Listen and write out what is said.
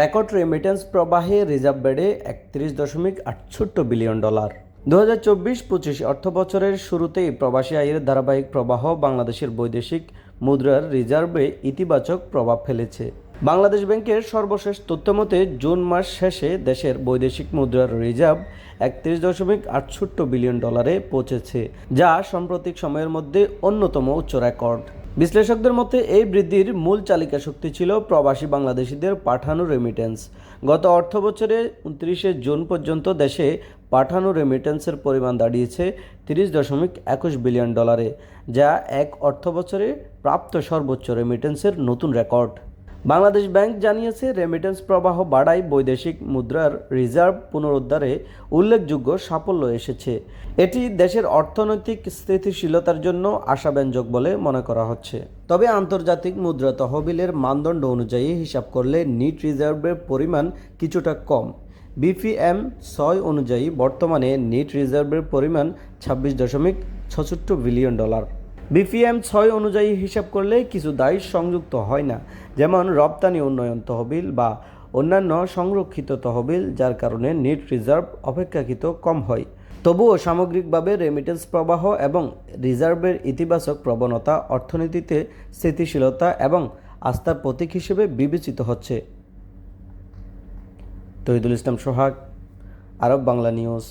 Record remittance প্রবাহে reserve বেড়ে একত্রিশ দশমিক আটষট্ট বিলিয়ন ডলার দু হাজার চব্বিশ পঁচিশ অর্থ বছরের শুরুতেই প্রবাসী আয়ের ধারাবাহিক প্রবাহ বাংলাদেশের বৈদেশিক মুদ্রার রিজার্ভে ইতিবাচক প্রভাব ফেলেছে। বাংলাদেশ ব্যাংকের সর্বশেষ তথ্যমতে জুন মাস শেষে দেশের বৈদেশিক মুদ্রার রিজার্ভ একত্রিশ দশমিক আটষট্ট বিলিয়ন ডলারে পৌঁছেছে, যা সাম্প্রতিক সময়ের মধ্যে অন্যতম উচ্চ রেকর্ড বিশ্লেষকদের মতে, এই বৃদ্ধির মূল চালিকা শক্তি ছিল প্রবাসী বাংলাদেশিদের পাঠানো রেমিটেন্স গত অর্থ বছরে উনত্রিশে জুন পর্যন্ত দেশে পাঠানো রেমিটেন্সের পরিমাণ দাঁড়িয়েছে তিরিশ দশমিক একুশ বিলিয়ন ডলারে, যা এক অর্থ বছরে প্রাপ্ত সর্বোচ্চ রেমিটেন্সের নতুন রেকর্ড বাংলাদেশ ব্যাংক জানিয়েছে রেমিটেন্স প্রবাহ বাড়ায় বৈদেশিক মুদ্রার রিজার্ভ পুনরুদ্ধারে উল্লেখযোগ্য সাফল্য এসেছে। এটি দেশের অর্থনৈতিক স্থিতিশীলতার জন্য আশাব্যঞ্জক বলে মনে করা হচ্ছে। তবে আন্তর্জাতিক মুদ্রা তহবিলের মানদণ্ড অনুযায়ী হিসাব করলে নিট রিজার্ভের পরিমাণ কিছুটা কম। বিপিএম ছয় অনুযায়ী বর্তমানে নিট রিজার্ভের পরিমাণ ছাব্বিশ দশমিক ছষট্ট বিলিয়ন ডলার। বিপিএম ছয় অনুযায়ী হিসাব করলে কিছু দায় সংযুক্ত হয় না, যেমন রপ্তানি উন্নয়ন তহবিল বা অন্যান্য সংরক্ষিত তহবিল, যার কারণে নেট রিজার্ভ অপেক্ষাকৃত কম হয়। তবুও সামগ্রিকভাবে রেমিটেন্স প্রবাহ এবং রিজার্ভের ইতিবাচক প্রবণতা অর্থনীতিতে স্থিতিশীলতা এবং আস্থার প্রতীক হিসেবে বিবেচিত হচ্ছে। Tohidul Islam Sohag, Arab Bangla news.